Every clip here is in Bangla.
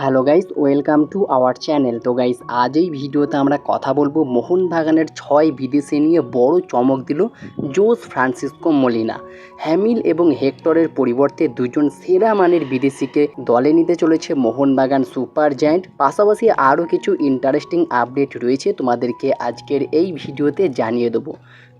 Hello guys, welcome to our channel. তো গাইস, আজ এই ভিডিওতে আমরা কথা বলব মোহনবাগানের ছয় বিদেশি নিয়ে বড় চমক দিল জোস ফ্রান্সিসকো মলিনা। হ্যামিল এবং হেক্টরের পরিবর্তে দুজন সেরা মানের বিদেশিকে দলে নিতে চলেছে মোহনবাগান সুপার জায়ান্ট। পাশাপাশি আরও কিছু ইন্টারেস্টিং আপডেট রয়েছে তোমাদেরকে আজকের এই ভিডিওতে জানিয়ে দেবো।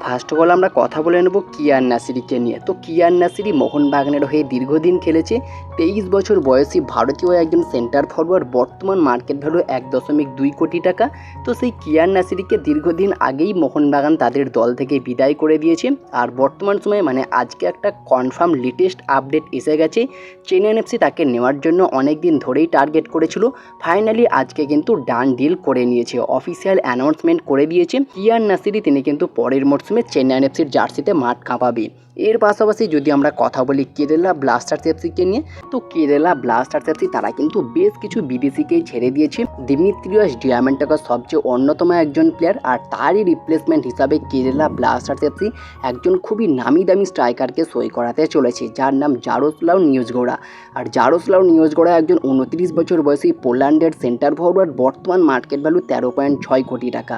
ফার্স্ট অফ অল আমরা কথা বলে নেব কিয়ান নাসিরিকে নিয়ে। তো কিয়ান নাসিরি মোহনবাগানের হয়ে দীর্ঘদিন খেলেছে। তেইশ বছর বয়সী ভারতীয় একজন সেন্টার ফরওয়ার্ড বর্তমান মার্কেট ভ্যালু এক দশমিক দুই কোটি টাকা। তো সেই কিয়ান নাসিরিকে দীর্ঘদিন আগেই মোহনবাগান তাদের দল থেকে বিদায় করে দিয়েছে। আর বর্তমান সময়ে মানে আজকে একটা কনফার্ম লেটেস্ট আপডেট এসে গেছে। চেন্নাই এফসি তাকে নেওয়ার জন্য অনেক দিন ধরেই টার্গেট করেছিল। ফাইনালি আজকে কিন্তু ডান ডিল করে নিয়েছে। অফিসিয়াল অ্যানাউন্সমেন্ট করে দিয়েছে। কিয়ান নাসিরি, তিনি কিন্তু পরের মরশুমে চেন্নাই এফসির জার্সিতে মাঠ কাঁপাবে। এর পাশাপাশি যদি আমরা কথা বলি কেরালা ব্লাস্টার্স এফসিকে নিয়ে, তো কেরালা ব্লাস্টার্স এফসি তারা কিন্তু বেশ কিছু বিদেশিকেই ছেড়ে দিয়েছে। দিমিত্রিয়াস ডিয়ামেন্টাকা সবচেয়ে অন্যতম একজন প্লেয়ার আর তারই রিপ্লেসমেন্ট হিসাবে কেরালা ব্লাস্টার্স এফসি একজন খুবই নামি দামি স্ট্রাইকারকে সই করাতে চলেছে, যার নাম জারোসলাও নিউজগোড়া আর জারোসলাও নিউজগোড়া একজন উনত্রিশ বছর বয়সী পোল্যান্ডের সেন্টার ফরওয়ার্ড বর্তমান মার্কেট ভ্যালু তেরো পয়েন্ট ছয় কোটি টাকা।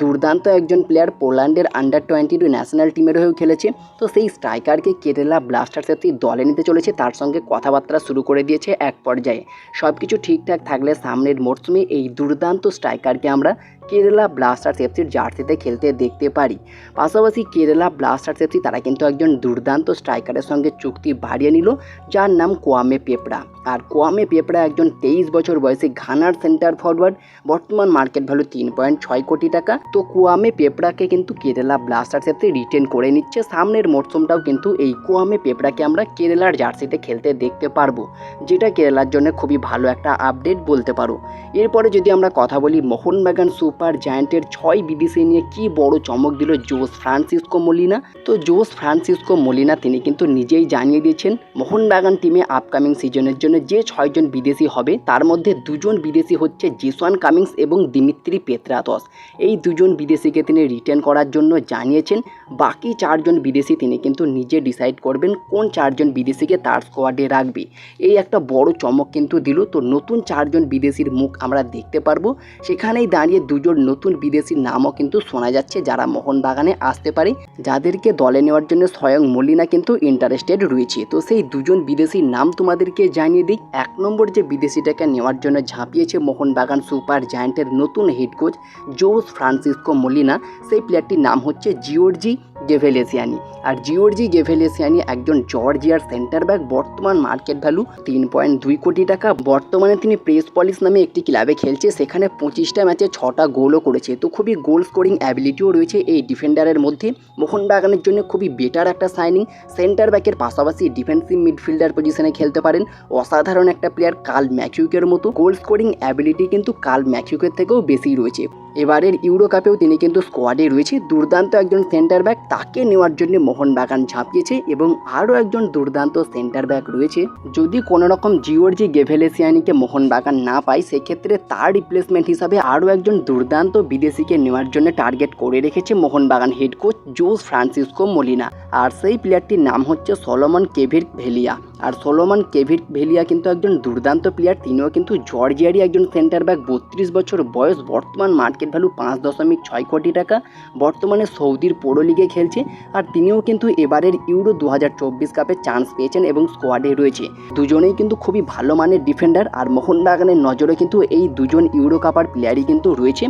দুর্দান্ত একজন প্লেয়ার পোল্যান্ডের আন্ডার টোয়েন্টি টু ন্যাশনাল টিমের হয়েও খেলেছে। তো সেই স্ট্রাইকারকে কেরালা ব্লাস্টার্স এফসি দলে নিতে চলেছে। তার সঙ্গে কথাবার্তা শুরু করে দিয়েছে এক পর্যায়ে। সব কিছু ঠিকঠাক থাকলে সামনের মরশুমে এই দুর্দান্ত স্ট্রাইকারকে আমরা কেরালা ব্লাস্টার্স এফসির জার্সিতে খেলতে দেখতে পারি। পাশাপাশি কেরালা ব্লাস্টার্স এফসি তারা কিন্তু একজন দুর্দান্ত স্ট্রাইকারের সঙ্গে চুক্তি বাড়িয়ে নিল, যার নাম কোয়ামে পেপড়া আর কোয়ামে পেপড়া একজন তেইশ বছর বয়সী ঘানার সেন্টার ফরওয়ার্ড বর্তমান মার্কেট ভ্যালু তিন পয়েন্ট ছয় কোটি টাকা। তো কোয়ামে পেপড়াকে কিন্তু কেরালা ব্লাস্টার্স এফসি রিটেন করে নিচ্ছে। সামনের মরশুমটাও কিন্তু এই কোয়ামে পেপড়াকে আমরা কেরালার জার্সিতে খেলতে দেখতে পারব, যেটা কেরালার জন্য খুবই ভালো একটা আপডেট বলতে পারো। এরপরে যদি আমরা কথা বলি মোহনবাগান সুপার জায়ান্টের ছয় বিদেশি নিয়ে কি বড় চমক দিল জোস ফ্রান্সিসকো মলিনা? তো জোস ফ্রান্সিসকো মলিনা, তিনি কিন্তু নিজেই জানিয়ে দিয়েছেন, মোহনবাগান টিমে আপকামিং সিজনের জন্য যে ছয়জন বিদেশি হবে, তার মধ্যে দুজন বিদেশি হচ্ছে জিসওয়ান কামিংস এবং দিমিত্রি পেত্রাতস। এই দুজন বিদেশিকে তিনি রিটার্ন করার জন্য জানিয়েছেন। বাকি চারজন বিদেশি তিনি কিন্তু নিজে ডিসাইড করবেন কোন চারজন বিদেশিকে তার স্কোয়াডে রাখবে। এই একটা বড় চমক কিন্তু দিল। তো নতুন চারজন বিদেশির মুখ আমরা দেখতে পারব। সেখানেই দাঁড়িয়ে দুজন নতুন বিদেশির নামও কিন্তু শোনা যাচ্ছে যারা মোহনবাগানে আসতে পারে, যাদেরকে দলে নেওয়ার জন্য স্বয়ং মলিনা কিন্তু ইন্টারেস্টেড রয়েছে। তো সেই দুজন বিদেশির নাম তোমাদেরকে জানিয়ে দিই এক নম্বর যে বিদেশিটাকে নেওয়ার জন্য ঝাঁপিয়েছে মোহনবাগান সুপার জায়ান্টের নতুন head coach Jose Francisco Molina. সেই প্লেয়ারটির নাম হচ্ছে জিওর্জি গেভেলেসিয়ানি। আর জিওর্জি গেভেলেসিয়ানি একজন জর্জিয়ার সেন্টার ব্যাক বর্তমান মার্কেট ভ্যালু তিন পয়েন্ট দুই কোটি টাকা। বর্তমানে তিনি প্রেস পলিস নামে একটি ক্লাবে খেলছে, সেখানে পঁচিশটা ম্যাচে ছটা গোলও করেছে। তো খুবই গোল স্কোরিং অ্যাবিলিটিও রয়েছে এই ডিফেন্ডারের মধ্যে। মোহনবাগানের জন্য খুবই বেটার একটা সাইনিং সেন্টার ব্যাকের পাশাপাশি ডিফেন্সিভ মিডফিল্ডার পজিশনে খেলতে পারেন। অসাধারণ একটা প্লেয়ার কাল ম্যাকিউকের মতো গোল স্কোরিং অ্যাবিলিটি কিন্তু কাল ম্যাকিউকের থেকেও বেশি রয়েছে। এবারের ইউরো কাপেও তিনি কিন্তু স্কোয়াডে রয়েছে। দুর্দান্ত একজন সেন্টার ব্যাক তাকে নেওয়ার জন্য মোহনবাগান ঝাঁপিয়েছে এবং আরও একজন দুর্দান্ত সেন্টার ব্যাক রয়েছে। যদি কোনো রকম জিওর্জি গেভেলেসিয়ানিকে মোহনবাগান না পায়, সেক্ষেত্রে তার রিপ্লেসমেন্ট হিসাবে আরও একজন দুর্দান্ত বিদেশিকে নেওয়ার জন্য টার্গেট করে রেখেছে Mohun Bagan head coach Jose Francisco Molina আর সেই প্লেয়ারটির নাম হচ্ছে সলোমন কেভির ভেলিয়া। আর সোলোমান কেভিট ভেলিয়া কিন্তু একজন দুর্দান্ত প্লেয়ার তিনিও কিন্তু জর্জিয়ারই একজন সেন্টার ব্যাক বত্রিশ বছর বয়স, বর্তমান মার্কেট ভ্যালু পাঁচ দশমিক ছয় কোটি টাকা, বর্তমানে সৌদির পোড়ো লিগে খেলছে। আর তিনিও কিন্তু এবারের ইউরো দু হাজার চব্বিশ কাপে চান্স পেয়েছেন এবং স্কোয়াডে রয়েছে। দুজনেই কিন্তু খুবই ভালো মানের ডিফেন্ডার আর মোহনবাগানের নজরে কিন্তু এই দুজন ইউরো কাপার প্লেয়ারই কিন্তু রয়েছে।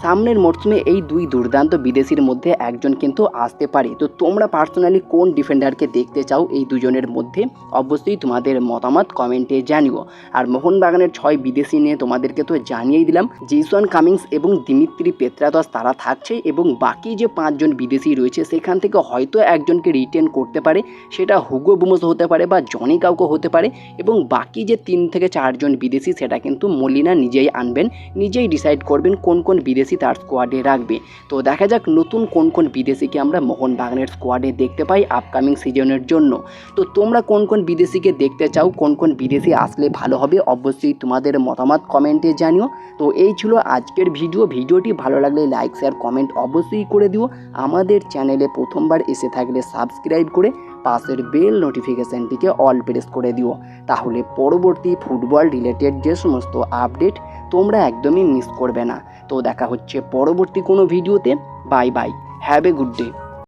সামনের মরশুমে এই দুই দুর্দান্ত বিদেশির মধ্যে একজন কিন্তু আসতে পারে। তো তোমরা পার্সোনালি কোন ডিফেন্ডারকে দেখতে চাও এই দুজনের মধ্যে? অবশ্যই তোমাদের মতামত কমেন্টে জানিও। আর মোহনবাগানের ছয় বিদেশি নিয়ে তোমাদেরকে তো জানিয়েই দিলাম জেসন কামিংস এবং দিমিত্রি পেত্রাদস তারা থাকছে এবং বাকি যে পাঁচজন বিদেশি রয়েছে, সেখান থেকে হয়তো একজনকে রিটেন করতে পারে। সেটা হুগো বুমোস হতে পারে বা জনি কাউকে হতে পারে এবং বাকি যে তিন থেকে চারজন বিদেশি, সেটা কিন্তু মলিনা নিজেই আনবেন, নিজেই ডিসাইড করবেন কোন কোন বিদেশি বিদেশি তার স্কোয়াডে রাখবে। তো দেখা যাক নতুন কোন কোন বিদেশিকে আমরা মোহনবাগানের স্কোয়াডে দেখতে পাই আপকামিং সিজনের জন্য। তো তোমরা কোন কোন বিদেশিকে দেখতে চাও, কোন কোন বিদেশি আসলে ভালো হবে, অবশ্যই তোমাদের মতামত কমেন্টে জানিও। তো এই ছিল আজকের ভিডিও ভিডিওটি ভালো লাগলে লাইক শেয়ার কমেন্ট অবশ্যই করে দিও। আমাদের চ্যানেলে প্রথমবার এসে থাকলে সাবস্ক্রাইব করে পাশের বেল নোটিফিকেশানটিকে অল প্রেস করে দিও। তাহলে পরবর্তী ফুটবল রিলেটেড যে সমস্ত আপডেট তোমরা একদমই মিস করবে না। তো দেখা হচ্ছে পরবর্তী কোনো ভিডিওতে bye bye have a good day